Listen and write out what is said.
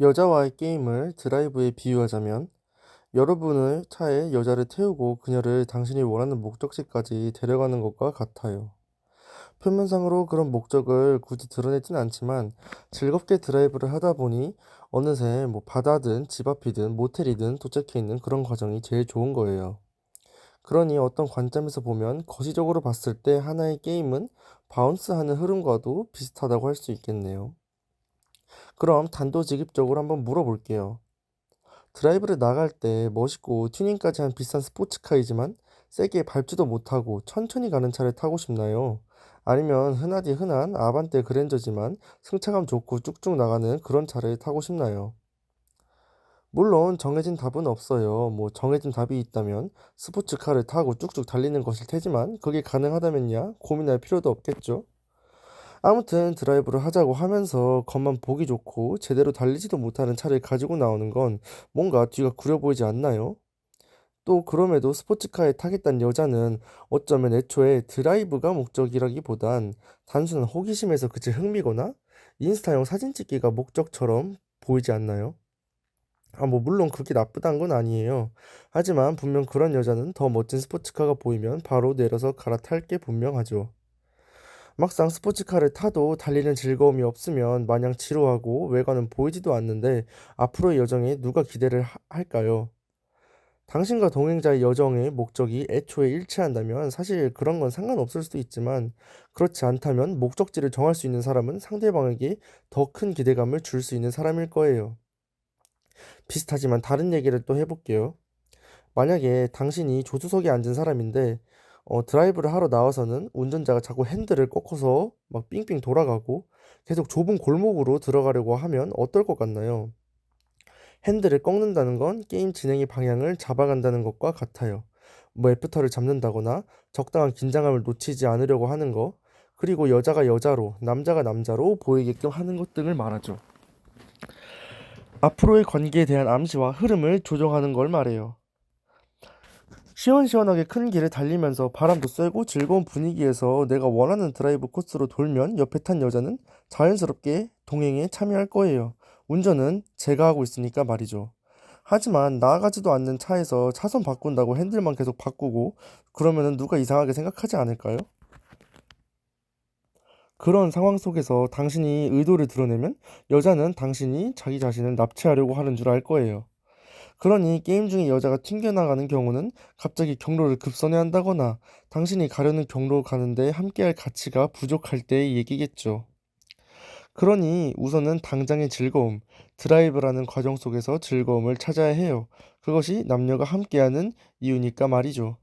여자와의 게임을 드라이브에 비유하자면 여러분의 차에 여자를 태우고 그녀를 당신이 원하는 목적지까지 데려가는 것과 같아요. 표면상으로 그런 목적을 굳이 드러내진 않지만 즐겁게 드라이브를 하다 보니 어느새 뭐 바다든 집 앞이든 모텔이든 도착해 있는 그런 과정이 제일 좋은 거예요. 그러니 어떤 관점에서 보면 거시적으로 봤을 때 하나의 게임은 바운스하는 흐름과도 비슷하다고 할 수 있겠네요. 그럼 단도직입적으로 한번 물어볼게요. 드라이브를 나갈 때 멋있고 튜닝까지 한 비싼 스포츠카이지만 세게 밟지도 못하고 천천히 가는 차를 타고 싶나요? 아니면 흔하디 흔한 아반떼 그랜저지만 승차감 좋고 쭉쭉 나가는 그런 차를 타고 싶나요? 물론 정해진 답은 없어요. 뭐 정해진 답이 있다면 스포츠카를 타고 쭉쭉 달리는 것일 테지만 그게 가능하다면야 고민할 필요도 없겠죠. 아무튼 드라이브를 하자고 하면서 겉만 보기 좋고 제대로 달리지도 못하는 차를 가지고 나오는 건 뭔가 뒤가 구려 보이지 않나요? 또 그럼에도 스포츠카에 타겠다는 여자는 어쩌면 애초에 드라이브가 목적이라기보단 단순한 호기심에서 그칠 흥미거나 인스타용 사진 찍기가 목적처럼 보이지 않나요? 아, 뭐 물론 그게 나쁘단 건 아니에요. 하지만 분명 그런 여자는 더 멋진 스포츠카가 보이면 바로 내려서 갈아탈 게 분명하죠. 막상 스포츠카를 타도 달리는 즐거움이 없으면 마냥 지루하고 외관은 보이지도 않는데 앞으로의 여정에 누가 기대를 하- 할까요? 당신과 동행자의 여정의 목적이 애초에 일치한다면 사실 그런 건 상관없을 수도 있지만 그렇지 않다면 목적지를 정할 수 있는 사람은 상대방에게 더 큰 기대감을 줄 수 있는 사람일 거예요. 비슷하지만 다른 얘기를 또 해볼게요. 만약에 당신이 조수석에 앉은 사람인데 어, 드라이브를 하러 나와서는 운전자가 자꾸 핸들을 꺾어서 막 삥삥 돌아가고 계속 좁은 골목으로 들어가려고 하면 어떨 것 같나요? 핸들을 꺾는다는 건 게임 진행의 방향을 잡아간다는 것과 같아요. 뭐 애프터를 잡는다거나 적당한 긴장감을 놓치지 않으려고 하는 거, 그리고 여자가 여자로, 남자가 남자로 보이게끔 하는 것 등을 말하죠. 앞으로의 관계에 대한 암시와 흐름을 조정하는 걸 말해요. 시원시원하게 큰 길을 달리면서 바람도 쐬고 즐거운 분위기에서 내가 원하는 드라이브 코스로 돌면 옆에 탄 여자는 자연스럽게 동행에 참여할 거예요. 운전은 제가 하고 있으니까 말이죠. 하지만 나아가지도 않는 차에서 차선 바꾼다고 핸들만 계속 바꾸고 그러면은 누가 이상하게 생각하지 않을까요? 그런 상황 속에서 당신이 의도를 드러내면 여자는 당신이 자기 자신을 납치하려고 하는 줄 알 거예요. 그러니 게임 중에 여자가 튕겨나가는 경우는 갑자기 경로를 급선회 한다거나 당신이 가려는 경로 가는데 함께할 가치가 부족할 때의 얘기겠죠. 그러니 우선은 당장의 즐거움, 드라이브라는 과정 속에서 즐거움을 찾아야 해요. 그것이 남녀가 함께하는 이유니까 말이죠.